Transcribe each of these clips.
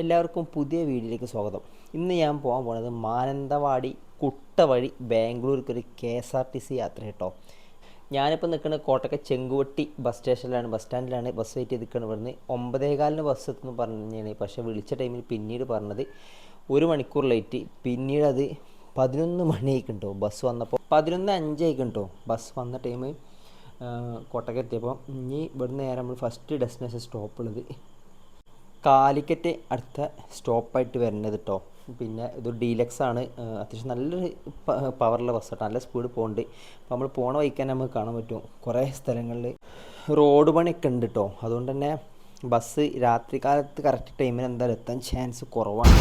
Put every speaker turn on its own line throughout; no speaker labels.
എല്ലാവർക്കും പുതിയ വീഡിയോയിലേക്ക് സ്വാഗതം. ഇന്ന് ഞാൻ പോകാൻ പോണത് മാനന്തവാടി കുട്ടവഴി ബാംഗ്ലൂർക്കൊരു K S R T C യാത്ര കേട്ടോ. ഞാനിപ്പോൾ നിൽക്കുന്നത് കോട്ടക്ക ചെങ്കുവട്ടി ബസ് സ്റ്റേഷനിലാണ് ബസ് സ്റ്റാൻഡിലാണ് ബസ് വെയിറ്റ് ചെയ്ത് നിൽക്കുന്നത് ഇവിടുന്ന് ഒമ്പതേകാലിന് ബസ് എത്തുന്നു പറഞ്ഞാണ്. പക്ഷേ വിളിച്ച ടൈമിൽ പിന്നീട് പറഞ്ഞത് ഒരു മണിക്കൂർ ലേറ്റ് പിന്നീട് അത് പതിനൊന്ന് മണിയായിക്കുണ്ടോ ബസ് വന്നപ്പോൾ പതിനൊന്ന് അഞ്ചായിക്കുണ്ടോ ബസ് വന്ന ടൈം കോട്ടക്കെത്തിയപ്പോൾ ഇനി ഇവിടുന്ന് നേരെ നമ്മൾ ഫസ്റ്റ് ഡെസ്റ്റിനേഷൻ സ്റ്റോപ്പ് ഉള്ളത് കാലിക്കറ്റ് അടുത്ത സ്റ്റോപ്പായിട്ട് വരുന്നത് കേട്ടോ പിന്നെ ഇത് ഡീലക്സ് ആണ്. അത്യാവശ്യം നല്ലൊരു പവറുള്ള ബസ് കേട്ടോ നല്ല സ്പീഡ് പോകുന്നുണ്ട് അപ്പോൾ നമ്മൾ പോണ വഴിക്കാൻ നമുക്ക് കാണാൻ പറ്റും. കുറേ സ്ഥലങ്ങളിൽ റോഡ് പണിയൊക്കെ ഉണ്ട് കേട്ടോ അതുകൊണ്ട് തന്നെ ബസ് രാത്രി കാലത്ത് കറക്റ്റ് ടൈമിന് എന്തായാലും എത്താൻ ചാൻസ് കുറവാണ്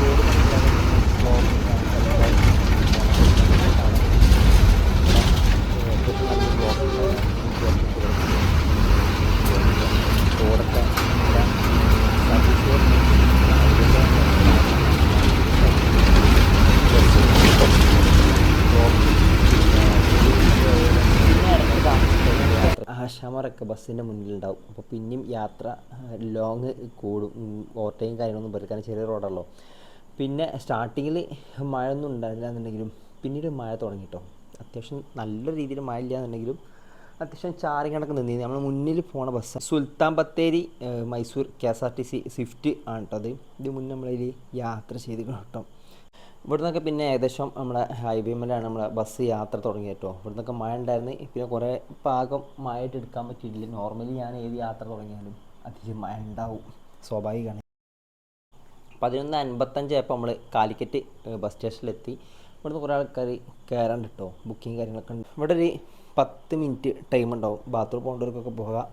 റോഡ് പണിയില്ലാതെ ബ്ലോക്ക് റോഡൊക്കെ ആശാമാരൊക്കെ ബസ്സിന്റെ മുന്നിലുണ്ടാവും. അപ്പോൾ പിന്നെയും യാത്ര ലോങ് കൂടും. ഓട്ടയും കാര്യങ്ങളൊന്നും പറ്റില്ല. ചെറിയ റോഡല്ലോ പിന്നെ സ്റ്റാർട്ടിങ്ങിൽ മഴയൊന്നും ഉണ്ടായില്ല എന്നുണ്ടെങ്കിലും പിന്നീട് മഴ തുടങ്ങിട്ടോ. അത്യാവശ്യം നല്ല രീതിയിൽ മഴ ഇല്ല എന്നുണ്ടെങ്കിലും അത്യാവശ്യം ചാറി കണക്ക് നിന്നി നമ്മൾ മുന്നിൽ പോണ bus Sultan Bathery Mysore K S R T C Swift ആണ് കേട്ടോ അത് ഇത് മുന്നേ നമ്മളതിൽ യാത്ര ചെയ്ത് കേട്ടോ. ഇവിടുന്നൊക്കെ പിന്നെ ഏകദേശം നമ്മളെ ഹൈവേമിലാണ് നമ്മളെ ബസ് യാത്ര തുടങ്ങിയത് കേട്ടോ. ഇവിടുന്നൊക്കെ മഴ ഉണ്ടായിരുന്നു. പിന്നെ കുറേ പാകം മഴയായിട്ട് എടുക്കാൻ പറ്റിയിട്ടില്ല. നോർമലി ഞാൻ ഏത് യാത്ര തുടങ്ങിയാലും അത്യാവശ്യം മഴ ഉണ്ടാവും. സ്വാഭാവികമാണ്. പതിനൊന്ന് അൻപത്തഞ്ചായപ്പോൾ നമ്മൾ കാലിക്കറ്റ് ബസ് സ്റ്റേഷനിലെത്തി ഇവിടുന്ന് കുറേ ആൾക്കാർ കയറാണ്ട് കേട്ടോ. ബുക്കിംഗ് കാര്യങ്ങളൊക്കെ ഉണ്ട്. ഇവിടെ ഒരു പത്ത് മിനിറ്റ് ടൈം ഉണ്ടാവും. ബാത്റൂം പോകേണ്ടവർക്കൊക്കെ പോകാം.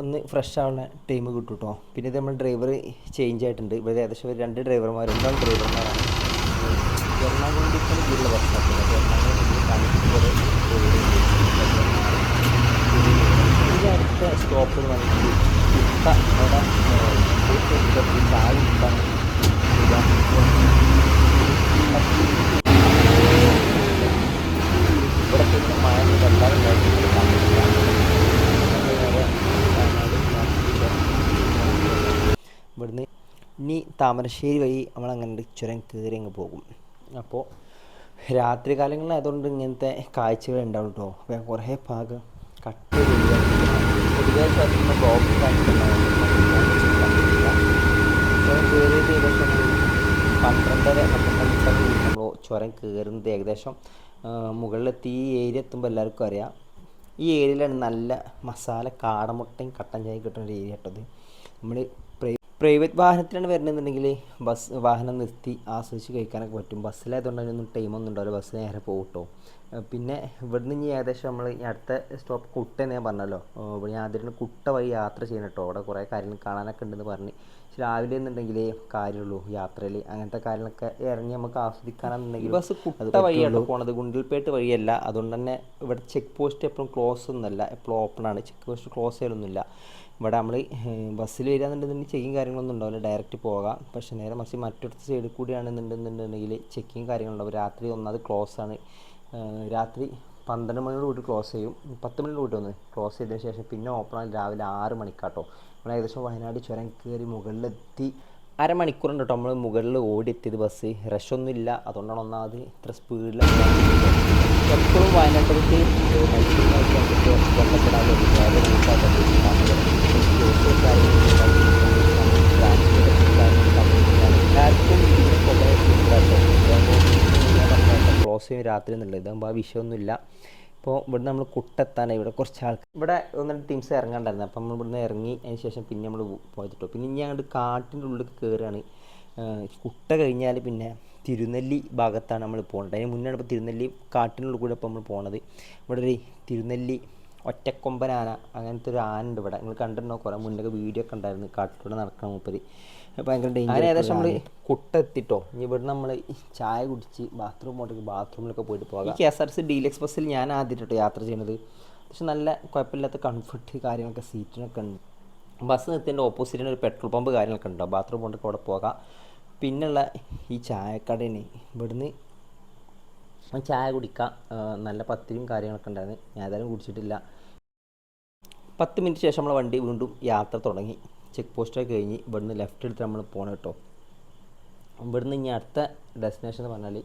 ഒന്ന് ഫ്രഷ് ആവുന്ന ടൈം കിട്ടും കേട്ടോ. പിന്നെ ഇത് നമ്മൾ ഡ്രൈവർ ചേഞ്ച് ആയിട്ടുണ്ട്. ഇവിടെ ഏകദേശം രണ്ട് ഡ്രൈവർമാർ രണ്ടാം ഡ്രൈവർമാരാണ് എറണാകുളം ഡിസ്റ്റിന് കീഴിലുള്ള ബസ് സ്റ്റോപ്പിൽ അപ്പോൾ എറണാകുളം ഇതിന്റെ അടുത്ത സ്റ്റോപ്പ് എന്ന് പറയുന്നത് കുട്ട അവിടെ ഇവിടുന്ന് ഇനി താമരശ്ശേരി വഴി നമ്മളങ്ങനെ ചുരം കയറി അങ്ങ് പോകും. അപ്പോൾ രാത്രി കാലങ്ങളിലായതുകൊണ്ട് ഇങ്ങനത്തെ കാഴ്ചകൾ ഉണ്ടാവും കേട്ടോ അപ്പോൾ കുറേ ഭാഗം കട്ട് പൊതുവെ ഒരു പന്ത്രണ്ടര പന്ത്രണ്ടര നമ്മൾ ചുരം കയറുന്നത് ഏകദേശം മുകളിലെത്തി ഈ ഏരിയ എത്തുമ്പോൾ എല്ലാവർക്കും അറിയാം. ഈ ഏരിയയിലാണ് നല്ല മസാല കാടമുട്ടയും കട്ടൻ ചായ കിട്ടുന്ന ഒരു ഏരിയ കേട്ടത് നമ്മൾ പ്രൈവറ്റ് വാഹനത്തിലാണ് വരണമെന്നുണ്ടെങ്കിൽ ബസ് വാഹനം നിർത്തി ആസ്വദിച്ച് കഴിക്കാനൊക്കെ പറ്റും. ബസ്സിലായതുകൊണ്ട് അതിനൊന്നും ടൈമൊന്നും ഉണ്ടാവില്ല. ബസ് നേരെ പോകട്ടോ പിന്നെ ഇവിടുന്ന് ഇനി ഏകദേശം നമ്മൾ ഈ അടുത്ത സ്റ്റോപ്പ് കുട്ട എന്ന് ഞാൻ പറഞ്ഞല്ലോ ഇവിടെ ഞാൻ ആദ്യം കുട്ട വഴി യാത്ര ചെയ്യണം കേട്ടോ. അവിടെ കുറേ കാര്യങ്ങൾ കാണാനൊക്കെ ഉണ്ടെന്ന് പറഞ്ഞ്. പക്ഷേ രാവിലെ എന്നുണ്ടെങ്കിലേ കാര്യമുള്ളൂ. യാത്രയിൽ അങ്ങനത്തെ കാര്യങ്ങളൊക്കെ ഇറങ്ങി നമുക്ക് ആസ്വദിക്കാനെന്നുണ്ടെങ്കിൽ ബസ് കുട്ട വഴിയാണ് പോണത്? ഗുണ്ടിൽപേട്ട് വഴിയല്ല. അതുകൊണ്ട് തന്നെ ഇവിടെ ചെക്ക് പോസ്റ്റ് എപ്പോഴും ക്ലോസ് ഒന്നുമല്ല. എപ്പോഴും ഓപ്പൺ ആണ്. ചെക്ക് പോസ്റ്റ് ക്ലോസ് ചെയ്യലൊന്നുമില്ല. ഇവിടെ നമ്മൾ ബസ്സിൽ വരികയാണെന്നുണ്ടെങ്കിൽ ചെക്കിങ് കാര്യങ്ങളൊന്നും ഉണ്ടാവില്ല. ഡയറക്റ്റ് പോകാം. പക്ഷേ നേരെ മറിച്ച് മറ്റൊരു സൈഡിൽ കൂടിയാണെന്നുണ്ടെന്നുണ്ടെങ്കിൽ ചെക്കിങ് കാര്യങ്ങളുണ്ടാവും രാത്രി ഒന്നാമത് ക്ലോസ് ആണ്. രാത്രി പന്ത്രണ്ട് മണിയോട് കൂടി ക്ലോസ് ചെയ്യും. പത്ത് മണിയോട് കൂടി ഒന്ന് ക്ലോസ് ചെയ്തതിന് ശേഷം പിന്നെ ഓപ്പൺ ആണ് രാവിലെ ആറ് മണിക്കാട്ടോ. നമ്മൾ ഏകദേശം വയനാട് ചുരം കയറി മുകളിലെത്തി. അരമണിക്കൂറുണ്ട് കേട്ടോ നമ്മൾ മുകളിൽ ഓടിയെത്തിയത് ബസ്. റഷൊന്നും ഇല്ല. അതുകൊണ്ടാണ് ഒന്നാമത് ഇത്ര സ്പീഡിൽ എപ്പോഴും വയനാട്ടിലേക്ക് ക്ലോസ് രാത്രി എന്നുള്ളത്. ഇതാകുമ്പോൾ ആ വിഷയമൊന്നുമില്ല ഇപ്പോൾ ഇവിടെ നമ്മൾ കുട്ടെത്താനായി. ഇവിടെ കുറച്ച് ആൾക്കാർ ഇവിടെ ഒന്ന് രണ്ട് ടീംസ് ഇറങ്ങാണ്ടായിരുന്നു. അപ്പം നമ്മൾ ഇവിടുന്ന് ഇറങ്ങി അതിന് ശേഷം പിന്നെ നമ്മൾ പോയിട്ടോ പിന്നെ ഇനി അങ്ങോട്ട് കാട്ടിന്റെ ഉള്ളിൽ കയറുകയാണ് കുട്ട കഴിഞ്ഞാൽ പിന്നെ തിരുനെല്ലി ഭാഗത്താണ് നമ്മൾ പോകുന്നത് അതിന് മുന്നേ ഇപ്പോൾ തിരുനെല്ലി കാട്ടിനുള്ളിൽ കൂടെ ഇപ്പോൾ നമ്മൾ പോണത്. ഇവിടെ ഒരു തിരുനെല്ലി ഒറ്റക്കൊമ്പനാന അങ്ങനത്തെ ഒരു ആന ഉണ്ട് ഇവിടെ. നിങ്ങൾ കണ്ടിട്ടുണ്ടോ? കുറേ മുന്നേ വീഡിയോ ഒക്കെ ഉണ്ടായിരുന്നു. കാട്ടിലൂടെ നടക്കണം മുപ്പത് ഭയങ്കര ഡേഞ്ചർ ഏകദേശം നമ്മൾ കുട്ട എത്തിട്ടോ ഇനി നമ്മൾ ചായ കുടിച്ച് ബാത്റൂം പോയിട്ട് ബാത്റൂമിലൊക്കെ പോയിട്ട് പോകാം. ഈ K S R C deluxe ബസ്സിൽ ഞാൻ ആദ്യമായിട്ടോ യാത്ര ചെയ്യുന്നത് പക്ഷെ നല്ല കുഴപ്പമില്ലാത്ത കംഫർട്ട് കാര്യങ്ങളൊക്കെ സീറ്റിനൊക്കെ ഉണ്ട്. ബസ് നിർത്തിന്റെ ഓപ്പോസിറ്റിന് ഒരു പെട്രോൾ പമ്പ് കാര്യങ്ങളൊക്കെ ഉണ്ടോ. ബാത്റൂം കൊണ്ടൊക്കെ അവിടെ പോകാം. പിന്നുള്ള ഈ ചായക്കടേനെ ഇവിടുന്ന് ചായ കുടിക്കാം. നല്ല പത്തിരിയും കാര്യങ്ങളൊക്കെ ഉണ്ടായിരുന്നു. ഞാൻ ഏതായാലും കുടിച്ചിട്ടില്ല. പത്ത് മിനിറ്റ് ശേഷം നമ്മൾ വണ്ടി വീണ്ടും യാത്ര തുടങ്ങി. ചെക്ക് പോസ്റ്റൊക്കെ കഴിഞ്ഞ് ഇവിടുന്ന് ലെഫ്റ്റ് എടുത്ത് നമ്മൾ പോകണം കേട്ടോ. ഇവിടുന്ന് ഇനി അടുത്ത ഡെസ്റ്റിനേഷൻ എന്ന് പറഞ്ഞാൽ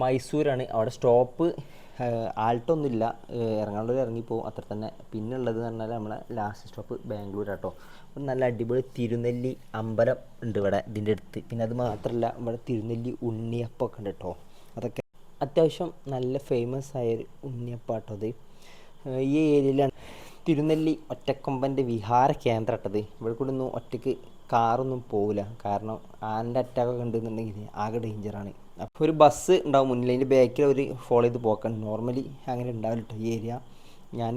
മൈസൂരാണ്. അവിടെ സ്റ്റോപ്പ് ആൾട്ടൊന്നുമില്ല എറണാകുളം ഇറങ്ങിപ്പോവും അത്ര തന്നെ. പിന്നെ ഉള്ളത് എന്ന് പറഞ്ഞാൽ നമ്മളെ ലാസ്റ്റ് സ്റ്റോപ്പ് ബാംഗ്ലൂർ ആട്ടോ നല്ല അടിപൊളി തിരുനെല്ലി അമ്പലം ഉണ്ട് ഇവിടെ ഇതിന്റെ അടുത്ത്. പിന്നെ അത് മാത്രമല്ല ഇവിടെ തിരുനെല്ലി ഉണ്ണിയപ്പമൊക്കെ ഉണ്ട് കേട്ടോ അതൊക്കെ അത്യാവശ്യം നല്ല ഫേമസ് ആയൊരു ഉണ്ണിയപ്പാട്ടോ അത്. ഈ ഏരിയയിലാണ് തിരുനെല്ലി ഒറ്റക്കൊമ്പന്റെ വിഹാര കേന്ദ്രം ഇട്ടത് ഇവിടെ കൂടെ ഒന്നും ഒറ്റയ്ക്ക് കാറൊന്നും പോവില്ല. കാരണം ആന്റെ അറ്റാക്കൊക്കെ ഉണ്ടെന്നുണ്ടെങ്കിൽ ആകെ ഡേഞ്ചറാണ് അപ്പോൾ ഒരു ബസ് ഉണ്ടാവും മുന്നിൽ അതിന്റെ ബാക്കിൽ അവർ ഫോളോ ചെയ്ത് പോക്കണം. നോർമലി അങ്ങനെ ഉണ്ടാവില്ല കേട്ടോ ഈ ഏരിയ ഞാൻ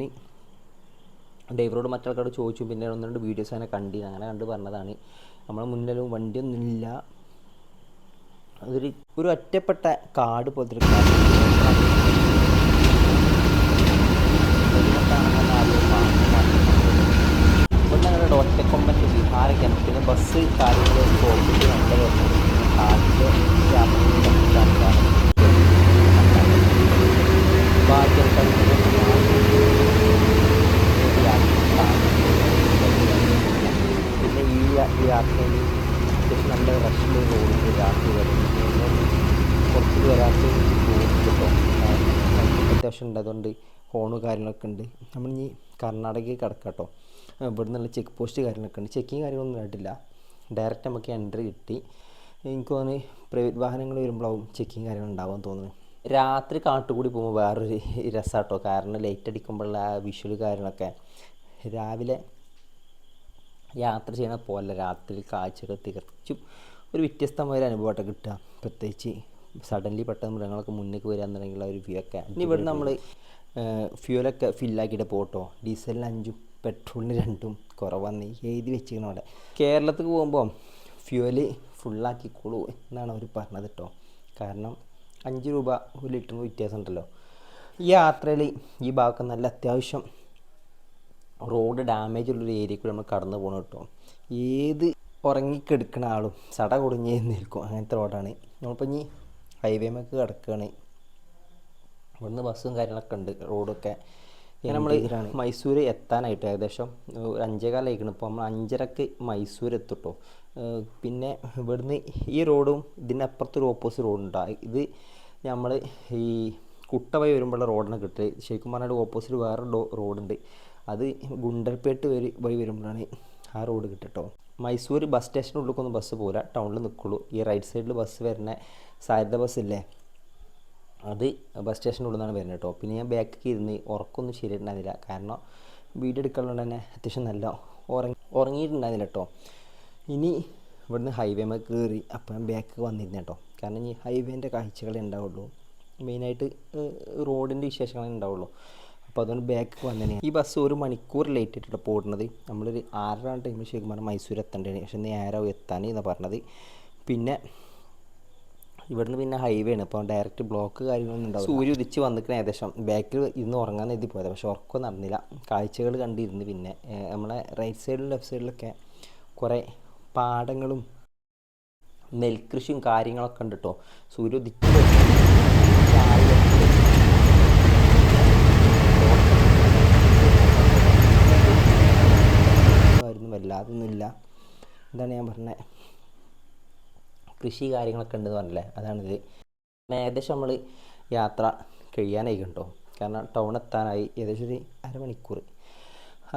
ഡ്രൈവറോട് മറ്റാൾക്കാരോട് ചോദിച്ചു. പിന്നെ ഒന്ന് രണ്ട് വീഡിയോസ് അങ്ങനെ കണ്ടി. അങ്ങനെ കണ്ട് പറഞ്ഞതാണ്. നമ്മളെ മുന്നിലും വണ്ടിയൊന്നും ഇല്ല. അതൊരു ഒരു ഒറ്റപ്പെട്ട കാട് പോലത്തെ ഒരു ഞങ്ങളുടെ ഒറ്റക്കൊമ്പന്റെ വിഹാരക്കാണ് പിന്നെ ബസ് കാര്യങ്ങൾ പോയിട്ട് നല്ല പിന്നെ ഈ യാത്രയിൽ അത്യാവശ്യം നല്ല റഷിൽ റോഡിൽ രാത്രി വരുന്നത് പുറത്ത് വരാത്ത അത്യാവശ്യം ഉണ്ട് അതുകൊണ്ട് ഹോണ് കാര്യങ്ങളൊക്കെ ഉണ്ട്. നമ്മൾ ഇനി കർണാടകയിൽ കിടക്കാം കേട്ടോ ഇവിടെ നിന്നുള്ള ചെക്ക് പോസ്റ്റ് കാര്യങ്ങളൊക്കെ ഉണ്ട്. ചെക്കിങ് കാര്യങ്ങളൊന്നും ആയിട്ടില്ല ഡയറക്റ്റ് നമുക്ക് എൻട്രി കിട്ടി. എനിക്ക് തോന്നി പ്രൈവറ്റ് വാഹനങ്ങൾ വരുമ്പോഴാവും ചെക്കിങ് കാര്യങ്ങൾ ഉണ്ടാവാൻ തോന്നുന്നു രാത്രി കാട്ടുകൂടി പോകുമ്പോൾ വേറൊരു രസമാട്ടോ കാരണം ലൈറ്റ് അടിക്കുമ്പോഴുള്ള ആ വിഷ്വൽ കാര്യങ്ങളൊക്കെ. രാവിലെ യാത്ര ചെയ്യണ പോലെ രാത്രി കാഴ്ചകൾ തികച്ചും ഒരു വ്യത്യസ്തമായ ഒരു അനുഭവമായിട്ട് കിട്ടുക. പ്രത്യേകിച്ച് സഡൻലി പെട്ടെന്ന് മൃഗങ്ങളൊക്കെ മുന്നേക്ക് വരിക എന്നുണ്ടെങ്കിൽ ഒരു വ്യൂ ഒക്കെ ഇനി ഇവിടെ നമ്മൾ ഫ്യൂലൊക്കെ ഫില്ലാക്കിയിട്ട് പോട്ടോ. ഡീസലിന് അഞ്ചും പെട്രോളിന് രണ്ടും കുറവാന്ന് എഴുതി വെച്ചിരിക്കണം അവിടെ കേരളത്തിൽ പോകുമ്പോൾ ഫ്യൂവൽ ഫുള്ളാക്കിക്കോളൂ എന്നാണ് അവർ പറഞ്ഞത് കേട്ടോ കാരണം അഞ്ച് രൂപ ഒരു ലിറ്ററിന് വ്യത്യാസം ഉണ്ടല്ലോ ഈ യാത്രയിൽ ഈ ഭാഗത്ത് നല്ല അത്യാവശ്യം റോഡ് ഡാമേജ് ഉള്ളൊരു ഏരിയ കൂടി നമ്മൾ കടന്നു പോകണം കേട്ടോ ഏത് ഉറങ്ങിക്കെടുക്കുന്ന ആളും ചട കുടുങ്ങി നിൽക്കും അങ്ങനത്തെ റോഡാണ് നമ്മളിപ്പോൾ ഇനി ഹൈവേമൊക്കെ കിടക്കുകയാണ് ഇവിടുന്ന് ബസ്സും കാര്യങ്ങളൊക്കെ ഉണ്ട് റോഡൊക്കെ ഇങ്ങനെ നമ്മൾ മൈസൂർ എത്താനായിട്ട് ഏകദേശം ഒരു അഞ്ചേകാലായിരിക്കണം ഇപ്പോൾ നമ്മൾ അഞ്ചരക്ക് മൈസൂർ എത്തുട്ടോ. പിന്നെ ഇവിടുന്ന് ഈ റോഡും ഇതിന്റെ അപ്പുറത്തൊരു ഓപ്പോസിറ്റ് റോഡുണ്ടാകും ഇത് നമ്മൾ ഈ കുട്ട വഴി വരുമ്പോഴുള്ള റോഡിനെ കിട്ടുക ശരിക്കും പറഞ്ഞാൽ ഓപ്പോസിറ്റ് വേറെ റോഡുണ്ട്. അത് ഗുണ്ടൽപേട്ട് വരി വഴി വരുമ്പോഴാണ് ആ റോഡ് കിട്ടട്ടോ. മൈസൂർ ബസ് സ്റ്റേഷനുള്ളിലേക്കൊന്നും ബസ് പോകില്ല ടൗണിൽ നിൽക്കുള്ളൂ ഈ റൈറ്റ് സൈഡിൽ ബസ് വരുന്ന സാരിത ബസ് ഇല്ലേ? അത് ബസ് സ്റ്റേഷന്റെ ഉള്ളിൽ നിന്നാണ് വരുന്നത് കേട്ടോ. പിന്നെ ഞാൻ ബാക്കിൽ ഇരുന്ന് ഉറക്കമൊന്നും ശരിയായിട്ടുണ്ടായിരുന്നില്ല. കാരണം വീഡിയോ എടുക്കാനുള്ളത് തന്നെ അത്യാവശ്യം നല്ല ഉറങ്ങി ഉറങ്ങിയിട്ടുണ്ടായിരുന്നില്ല കേട്ടോ. ഇനി ഇവിടുന്ന് ഹൈവേമ കയറി അപ്പം ഞാൻ ബാക്ക് വന്നിരുന്നു കേട്ടോ. കാരണം ഇനി ഹൈവേന്റെ കാഴ്ചകളേ ഉണ്ടാവുള്ളൂ. മെയിനായിട്ട് റോഡിന്റെ വിശേഷങ്ങളേ ഉണ്ടാവുള്ളൂ. അപ്പോൾ അതുകൊണ്ട് ബാക്ക് വന്നതിന് ഈ ബസ് ഒരു മണിക്കൂർ ലേറ്റ് ആയിട്ടാണ് പോടുന്നത് നമ്മളൊരു ആറര ടൈമിൽ ശരിക്കും പറഞ്ഞാൽ മൈസൂർ എത്തേണ്ടതാണ് പക്ഷെ നേരം എത്താൻ എന്നാണ് പറഞ്ഞത്. പിന്നെ ഇവിടുന്ന് പിന്നെ ഹൈവേ ആണ്. അപ്പോൾ ഡയറക്റ്റ് ബ്ലോക്ക് കാര്യങ്ങളൊന്നും ഉണ്ടാവും സൂര്യ ഉദിച്ച് വന്നിക്കണ ഏകദേശം. ബാക്കിൽ ഇന്ന് ഉറങ്ങാൻ എത്തി പോയത്. പക്ഷെ ഉറക്കം നടന്നില്ല. കാഴ്ചകൾ കണ്ടിരുന്ന് പിന്നെ. നമ്മളെ റൈറ്റ് സൈഡിലും ലെഫ്റ്റ് സൈഡിലൊക്കെ കുറേ പാടങ്ങളും നെൽകൃഷിയും കാര്യങ്ങളൊക്കെ ഉണ്ട് കേട്ടോ സൂര്യ ഉദിച്ച് വല്ലാതൊന്നുമില്ല. എന്താണ് ഞാൻ പറഞ്ഞത് കൃഷി കാര്യങ്ങളൊക്കെ ഉണ്ടെന്ന് പറഞ്ഞില്ലേ? അതാണിത് ഏകദേശം നമ്മൾ യാത്ര കഴിയാനായി കണ്ടോ കാരണം ടൗൺ എത്താനായി ഏകദേശം ഒരു അരമണിക്കൂർ.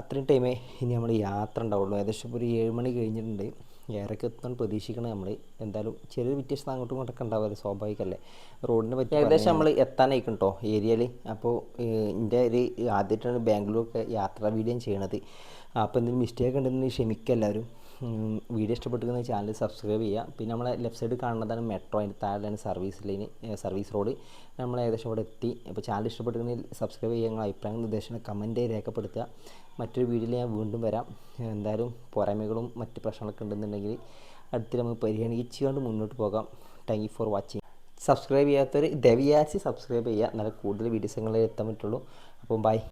അത്രയും ടൈമേ ഇനി നമ്മൾ യാത്ര ഉണ്ടാവുള്ളൂ. ഏകദേശം ഒരു ഏഴ് മണി കഴിഞ്ഞിട്ടുണ്ട്. ഏറെയൊക്കെ എത്താൻ പ്രതീക്ഷിക്കണം നമ്മൾ എന്തായാലും ചെറിയൊരു വ്യത്യാസം അങ്ങോട്ടും ഇങ്ങോട്ടൊക്കെ ഉണ്ടാവുമല്ലോ സ്വാഭാവികമല്ലേ റോഡിനെ പറ്റി ഏകദേശം നമ്മൾ എത്താനായി കേട്ടോ ഏരിയയിൽ അപ്പോൾ എന്റെ ഒരു ആദ്യമായിട്ടാണ് ബാംഗ്ലൂർക്ക് യാത്ര വീഡിയോ ചെയ്യണത്. അപ്പോൾ എന്തെങ്കിലും മിസ്റ്റേക്ക് ഉണ്ടെന്ന് ക്ഷമിക്കുക എല്ലാവരും. വീഡിയോ ഇഷ്ടപ്പെട്ടിരുന്ന ചാനൽ സബ്സ്ക്രൈബ് ചെയ്യുക. പിന്നെ നമ്മളെ ലെഫ്റ്റ് സൈഡ് കാണുന്നതാണ് മെട്രോ അതിന്റെ താഴെയാണ് സർവീസ് ലൈന് സർവീസ് റോഡ് നമ്മൾ ഏകദേശം അവിടെ എത്തി. അപ്പോൾ ചാനൽ ഇഷ്ടപ്പെട്ടിരുന്നെങ്കിൽ സബ്സ്ക്രൈബ് ചെയ്യുക നിങ്ങളുടെ അഭിപ്രായങ്ങൾ നിർദ്ദേശങ്ങൾ കമന്റ് രേഖപ്പെടുത്തുക. മറ്റൊരു വീഡിയോയിൽ ഞാൻ വീണ്ടും വരാം. എന്തായാലും പോരായ്മകളും മറ്റ് പ്രശ്നങ്ങളൊക്കെ ഉണ്ടെന്നുണ്ടെങ്കിൽ അടുത്ത് നമുക്ക് പരിഗണിച്ചുകൊണ്ട് മുന്നോട്ട് പോകാം. താങ്ക് ഫോർ വാച്ചിങ് സബ്സ്ക്രൈബ് ചെയ്യാത്തവർ ദയവിയാച്ച് സബ്സ്ക്രൈബ് ചെയ്യുക. നല്ല കൂടുതൽ വീഡിയോസ് നിങ്ങളെ എത്താൻ പറ്റുള്ളൂ. അപ്പം ബൈ